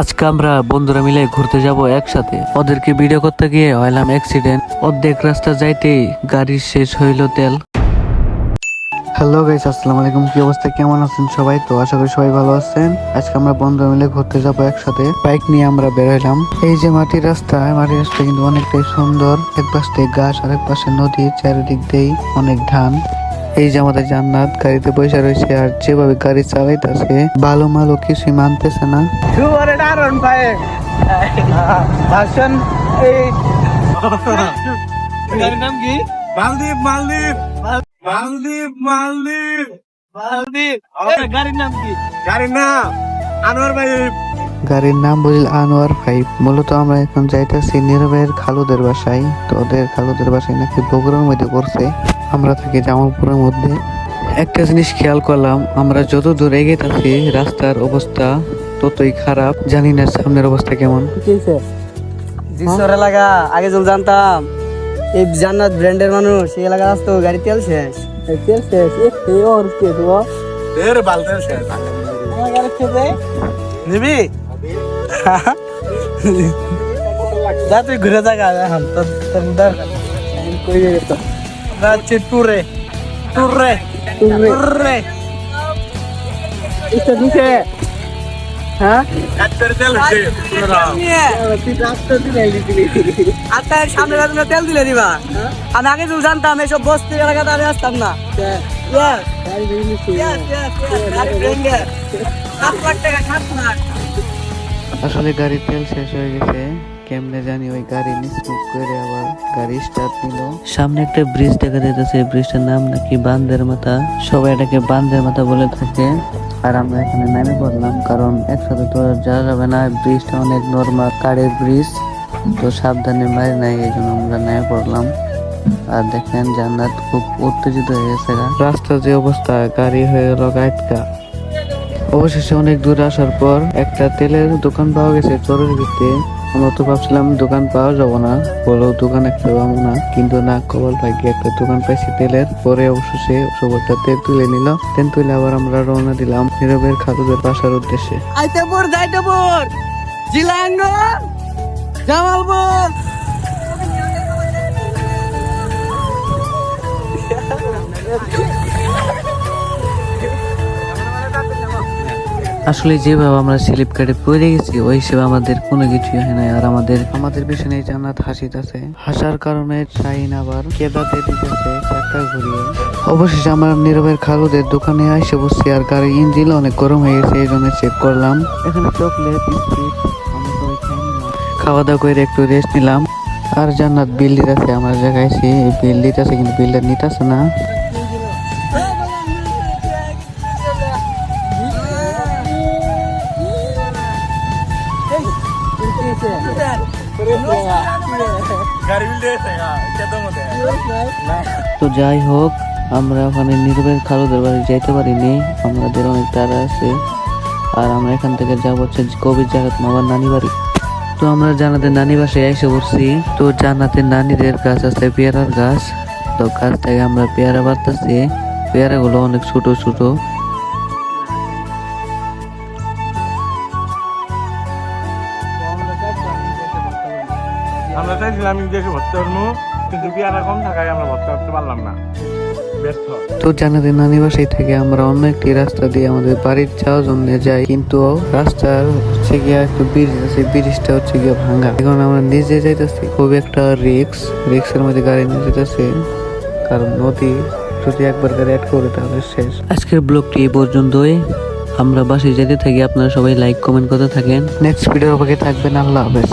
আজকে আমরা বন্ধুরা মিলে ঘুরতে যাব একসাথে। ওদেরকে ভিডিও করতে গিয়ে হইলাম অ্যাক্সিডেন্ট অর্ধেক রাস্তা যাইতেই গাড়ির শেষ হইল তেল। হ্যালো গাইস আসসালামু আলাইকুম। কি অবস্থা? কেমন আছেন সবাই? তো আশা করি সবাই ভালো আছেন। আজকে আমরা বন্ধুরা মিলে ঘুরতে যাব একসাথে। বাইক নিয়ে আমরা বের হইলাম। এই যে মাটির রাস্তা মাটির রাস্তা কিন্তু অনেকটাই সুন্দর। এক পাশ থেকে গাছ আর এক পাশে নদী, চারিদিক দিয়েই অনেক ধান। এই যে আমাদের জান্নাত গাড়িতে বসে রয়েছে আর যেভাবে গাড়ি চালাইতেছে ভালো মালো কিছুই মানতেছে না। সুপার এটা আর ভাই। ভাষণ এই গাড়ির নাম কি? মালদ্বীপ মালদ্বীপ। মালদ্বীপ মালদ্বীপ। মালদ্বীপ। গাড়ির নাম কি? গাড়ির নাম আনোয়ার ভাই। গাড়ির নাম বুঝল আনোয়ার ফাইভ মূলত আমরা এখন যাইতেছি নীরবের খালুদের বাসায়। তো ওদের খালুদের বাসায় নাকি বগুড়ার মধ্যে করছে আমরা থাকি জামালপুরের মধ্যে। একটা জিনিস খেয়াল করলাম আমরা যত দূর এগিয়ে থাকি রাস্তার অবস্থা ততই খারাপ। জানি না সামনের অবস্থা কেমন। এলাকা আগে যখন জানতাম। এই জান্নাত ব্র্যান্ডের মানুষ এই এলাকা আসতো গাড়ি তেল শেষ। তেল শেষ এই ওর কে তো এর বালতেন শেষ। নিবি? যা তুই ঘুরে থাকা এখন তোর দরকার কই গেছ যাচ্ছে টুরে টুরে টুরে এটা দিছে হ্যাঁ একটার তেল দিলে আচ্ছা সামনে রাস্তা তেল দিলে দিবা আমি আগে যখন জানতাম এইসব বস্তি এলাকাতে আমি আসতাম না Yes. Yes, yes, yes. গাড়ি ভেঙে। সাত লাখ টাকা, সাত লাখ। আসলে গাড়ির তেল শেষ হয়ে গেছে। কেমনে জানি ওই গাড়ি মিসমুখ করে আবার গাড়ি স্টার্ট নিল। সামনে একটা ব্রিজ দেখা যাইতেছে ব্রিজটার নাম নাকি বান্দের মাথা। সবাই এটাকে বান্দের মাথা বলে থাকে। আর আমরা এখানে নেমে পড়লাম কারণ একসাথে তো যাওয়া যাবে না। ব্রিজটা অনেক নর্মাল কাঠের ব্রিজ তো সাবধানে মারি নাই এই জন্য আমরা নেমে পড়লাম। আর দেখেন জান্নাত খুব উত্তেজিত হয়ে গেছে রাস্তার যে অবস্থা গাড়ি হয়ে গেল গাইটকা অবশেষে অনেক দূর আসার পর একটা তেলের দোকান পাওয়া গেছে চরের ভিতরে আমরা তো ভাবছিলাম দোকান পাওয়া যাব না। বলেও দোকান একটা পাবো না। কিন্তু না কবল ভাগ্যে একটা দোকান পাইছি তেলের। পরে অবশেষে সবটা তেল তুলে নিল। তেল তুলে আবার আমরা রওনা দিলাম নীরবের খাতুদের বাসার উদ্দেশ্যে। আইতেপুর যাইতেপুর! জিলাঙ্গ! জামালপুর! আসলে যেভাবে আমরা স্লিপ কাটে পড়ে গেছি ওই হিসেবে আমাদের কোনো কিছুই হয় নাই। আর আমাদের আমাদের পিছনে জান্নাত হাসিতেছে হাসার কারণে শাহিন আবার কেদাতে দিতেছে চাক্কা ঘুরিয়ে। অবশেষে আমরা নীরবের খালুদের দোকানে এসে বসছি আর গাড়ির ইঞ্জিন অনেক গরম হয়ে গেছে, এই জন্য চেক করলাম। এখানে চকলেট বিস্কিট খাওয়া দাওয়া করে একটু রেস্ট নিলাম। আর জান্নাত বিল দিতেছে, আমরা জায়গায়ছি এই বিল দিতেছে কিন্তু বিলটা নিতেছে না। তো যাই হোক, আমরা ওখানে নীরবের খালুদের বাড়ি যাইতে পারিনি। আমাদের অনেক তারা আছে। আর আমরা এখান থেকে যাব হচ্ছে কবির জায়গা আমার নানি বাড়ি। তো আমরা জানাতে নানি বাসায় এসে পড়ছি। তো জানাতে নানিদের গাছ আছে, পেয়ারার গাছ। তো গাছ থেকে আমরা পেয়ারা বাড়তেছি। পেয়ারাগুলো অনেক ছোট ছোট। আমরা চাইছিলাম দেশে ভর্তি করব কিন্তু বিয়ারা কম থাকায় আমরা ভর্তি করতে পারলাম না। তো জানাতে নানি বাসায় থেকে আমরা অন্য একটি রাস্তা দিয়ে আমাদের বাড়ির যাওয়ার জন্য যাই কিন্তু রাস্তার হচ্ছে গিয়া একটু ব্রিজ আছে ব্রিজটা হচ্ছে গিয়া ভাঙা। এখন আমরা নিজে যাইতেছি খুব একটা রিক্স রিক্সের মধ্যে গাড়ি নিয়ে যেতেছে কারণ নদী যদি একবার গাড়ি অ্যাড করে তাহলে শেষ। আজকের ব্লগটি এই পর্যন্তই। আমরা বাসে যেতে থাকি আপনারা সবাই লাইক কমেন্ট করতে থাকেন। নেক্সট ভিডিওর অপেক্ষায় থাকবেন আল্লাহ হাফেজ।